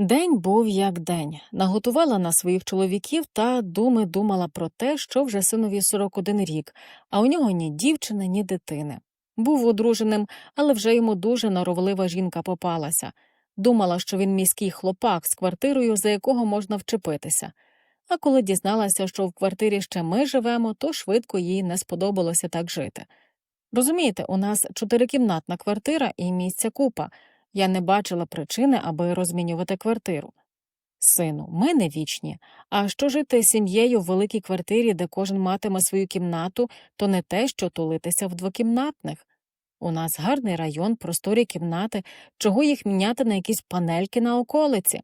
День був як день. Наготувала на своїх чоловіків та думи думала про те, що вже синові 41 рік, а у нього ні дівчини, ні дитини. Був одруженим, але вже йому дуже норовлива жінка попалася. Думала, що він міський хлопак з квартирою, за якого можна вчепитися. А коли дізналася, що в квартирі ще ми живемо, то швидко їй не сподобалося так жити. Розумієте, у нас чотирикімнатна квартира і місця купа. Я не бачила причини, аби розмінювати квартиру. Сину, ми не вічні. А що жити сім'єю в великій квартирі, де кожен матиме свою кімнату, то не те, що тулитися в двокімнатних. У нас гарний район, просторі кімнати, чого їх міняти на якісь панельки на околиці.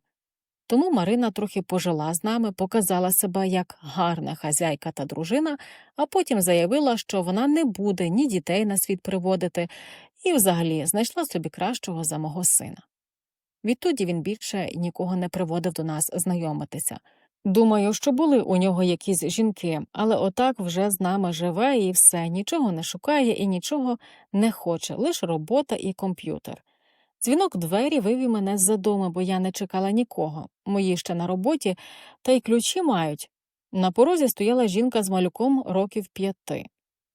Тому Марина трохи пожила з нами, показала себе як гарна хазяйка та дружина, а потім заявила, що вона не буде ні дітей на світ приводити, і взагалі знайшла собі кращого за мого сина. Відтоді він більше нікого не приводив до нас знайомитися. Думаю, що були у нього якісь жінки, але отак вже з нами живе і все, нічого не шукає і нічого не хоче, лише робота і комп'ютер. Дзвінок двері вивів мене з-за бо я не чекала нікого. Мої ще на роботі, та й ключі мають. На порозі стояла жінка з малюком років п'яти.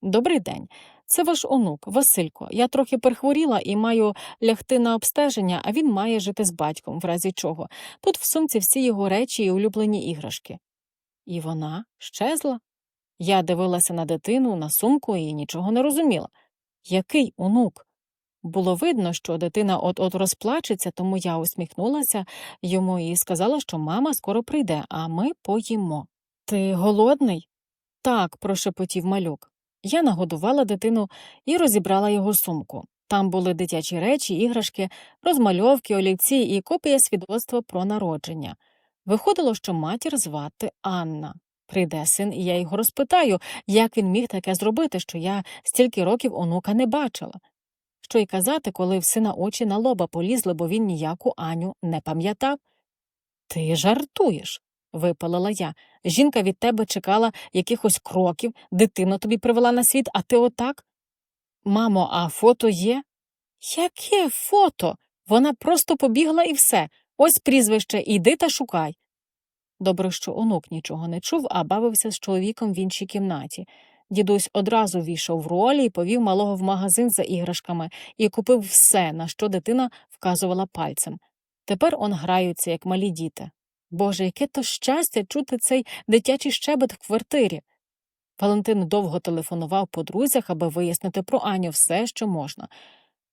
Добрий день. Це ваш онук, Василько. Я трохи перехворіла і маю лягти на обстеження, а він має жити з батьком, в разі чого. Тут в сумці всі його речі і улюблені іграшки. І вона щезла. Я дивилася на дитину, на сумку і нічого не розуміла. Який онук? Було видно, що дитина от-от розплачеться, тому я усміхнулася йому і сказала, що мама скоро прийде, а ми поїмо. Ти голодний? Так, прошепотів малюк. Я нагодувала дитину і розібрала його сумку. Там були дитячі речі, іграшки, розмальовки, олівці і копія свідоцтва про народження. Виходило, що матір звати Анна. Прийде син, і я його розпитаю, як він міг таке зробити, що я стільки років онука не бачила. Що й казати, коли в сина очі на лоба полізли, бо він ніяку Аню не пам'ятав. Ти жартуєш, випалила я. Жінка від тебе чекала якихось кроків, дитину тобі привела на світ, а ти отак? Мамо, а фото є? Яке фото? Вона просто побігла і все. Ось прізвище, іди та шукай. Добре, що онук нічого не чув, а бавився з чоловіком в іншій кімнаті. Дідусь одразу війшов в ролі і повів малого в магазин за іграшками і купив все, на що дитина вказувала пальцем. Тепер он граються, як малі діти. Боже, яке то щастя чути цей дитячий щебет в квартирі. Валентин довго телефонував по друзях, аби вияснити про Аню все, що можна.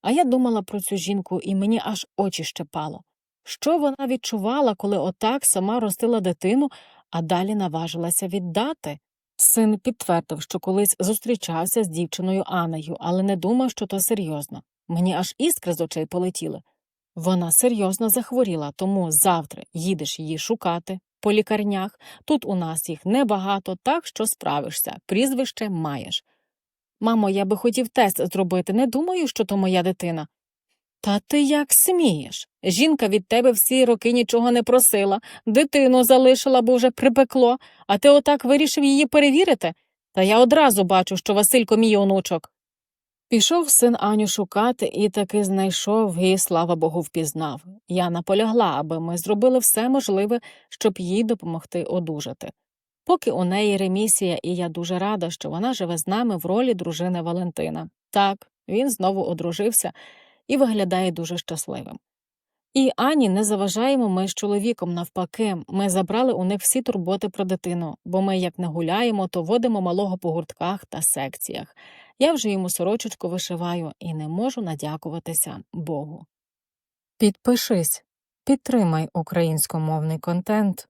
А я думала про цю жінку, і мені аж очі щепало. Що вона відчувала, коли отак сама ростила дитину, а далі наважилася віддати? Син підтвердив, що колись зустрічався з дівчиною Анею, але не думав, що то серйозно. Мені аж іскри з очей полетіли. Вона серйозно захворіла, тому завтра їдеш її шукати по лікарнях. Тут у нас їх небагато, так що справишся, прізвище маєш. Мамо, я би хотів тест зробити, не думаю, що то моя дитина. Та ти як смієш? Жінка від тебе всі роки нічого не просила, дитину залишила, бо вже припекло, а ти отак вирішив її перевірити? Та я одразу бачу, що Василько мій онучок. Пішов син Аню шукати і таки знайшов, і, слава Богу, впізнав. Я наполягла, аби ми зробили все можливе, щоб їй допомогти одужати. Поки у неї ремісія, і я дуже рада, що вона живе з нами в ролі дружини Валентина. Так, він знову одружився і виглядає дуже щасливим. І Ані не заважаємо ми з чоловіком навпаки, ми забрали у них всі турботи про дитину, бо ми як не гуляємо, то водимо малого по гуртках та секціях. Я вже йому сорочечку вишиваю і не можу надякуватися Богу. Підпишись, підтримай українськомовний контент.